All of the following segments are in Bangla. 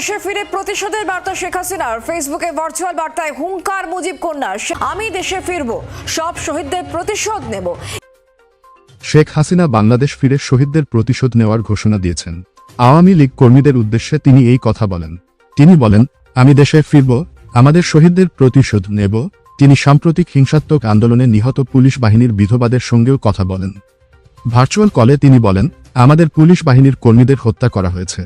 দেশে ফিরে প্রতিশোধের বার্তা শেখ হাসিনার। ফেসবুকে ভার্চুয়াল বার্তায় হুঙ্কার মুজিব কন্যা আমি দেশে ফিরবো, সব শহীদদের প্রতিশোধ নেব। শেখ হাসিনা বাংলাদেশ ফিরে শহীদদের প্রতিশোধ নেওয়ার ঘোষণা দিয়েছেন। আওয়ামী লীগ কর্মীদের উদ্দেশ্যে তিনি এই কথা বলেন। তিনি বলেন, আমি দেশে ফিরব, আমাদের শহীদদের প্রতিশোধ নেব। তিনি সাম্প্রতিক হিংসাত্মক আন্দোলনে নিহত পুলিশ বাহিনীর বিধবাদের সঙ্গেও কথা বলেন। ভার্চুয়াল কলে তিনি বলেন, আমাদের পুলিশ বাহিনীর কর্মীদের হত্যা করা হয়েছে।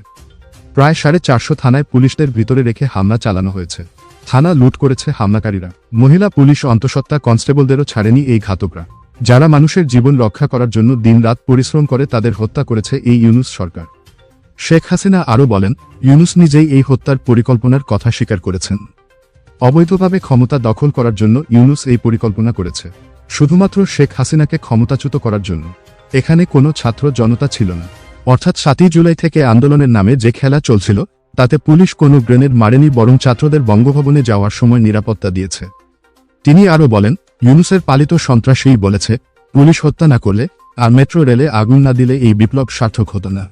প্রায় সাড়ে চারশো থানায় পুলিশদের ভিতরে রেখে হামলা চালানো হয়েছে। থানা লুট করেছে হামলাকারীরা। মহিলা পুলিশ অন্তঃসত্ত্বা কনস্টেবলদেরও ছাড়েনি এই ঘাতকরা। যারা মানুষের জীবন রক্ষা করার জন্য দিনরাত পরিশ্রম করে তাদের হত্যা করেছে এই ইউনুস সরকার। শেখ হাসিনা আরও বলেন, ইউনুস নিজেই এই হত্যার পরিকল্পনার কথা স্বীকার করেছেন। অবৈধভাবে ক্ষমতা দখল করার জন্য ইউনুস এই পরিকল্পনা করেছে। শুধুমাত্র শেখ হাসিনাকে ক্ষমতাচ্যুত করার জন্য। এখানে কোনো ছাত্র জনতা ছিল না। অর্থাৎ সাতই জুলাই থেকে আন্দোলনের নামে যে খেলা চলছিল, তাতে পুলিশ কোনো গ্রেনেড মারেনি বরং ছাত্রদের বঙ্গভবনে যাওয়ার সময় নিরাপত্তা দিয়েছে। তিনি আরও বলেন, ইউনুসের পালিত সন্ত্রাসীই বলেছে, পুলিশ হত্যা না করলে আর মেট্রো রেলে আগুন না দিলে এই বিপ্লব সার্থক হতো না।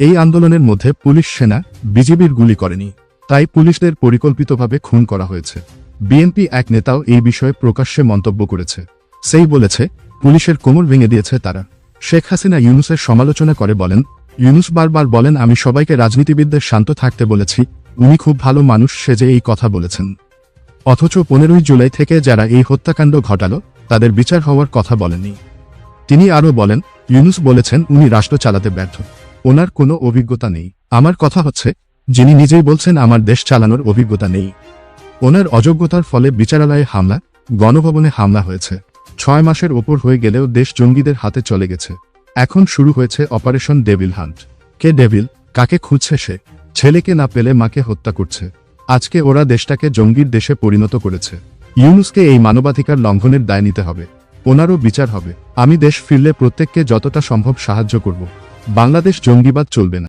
এই আন্দোলনের মধ্যে পুলিশ সেনা, বিজিবির গুলি করেনি, তাই পুলিশদের পরিকল্পিতভাবে খুন করা হয়েছে। বিএনপি এক নেতাও এই বিষয়ে প্রকাশ্যে মন্তব্য করেছে। সেই বলেছে, পুলিশের কোমর ভেঙে দিয়েছে তারা। শেখ হাসিনা ইউনুসের সমালোচনা করে বলেন, ইউনুস বারবার বলেন, আমি সবাইকে রাজনীতিবিদদের শান্ত থাকতে বলেছি, উনি খুব ভালো মানুষ সেজে এই কথা বলেছেন। অথচ পনেরোই জুলাই থেকে যারা এই হত্যাকাণ্ড ঘটালো, তাদের বিচার হওয়ার কথা বলেনি তিনি আরও বলেন, ইউনুস বলেছেন, উনি রাষ্ট্র চালাতে ব্যর্থ। ওনার কোনো অভিজ্ঞতা নেই। আমার কথা হচ্ছে, যিনি নিজেই বলছেন, আমার দেশ চালানোর অভিজ্ঞতা নেই। ওনার অযোগ্যতার ফলে বিচারালয়ে হামলা, গণভবনে হামলা হয়েছে। ছয় মাসের ওপর হয়ে গেলেও দেশ জঙ্গিদের হাতে চলে গেছে। এখন শুরু হয়েছে অপারেশন ডেভিল হান্ট। কে ডেভিল? কাকে খুঁজছে সে? ছেলেকে না পেলে মাকে হত্যা করছে। আজকে ওরা দেশটাকে জঙ্গির দেশে পরিণত করেছে। ইউনুসকে এই মানবাধিকার লঙ্ঘনের দায় নিতে হবে। ওনারও বিচার হবে। আমি দেশ ফিরলে প্রত্যেককে যতটা সম্ভব সাহায্য করব। বাংলাদেশ জঙ্গিবাদ চলবে না।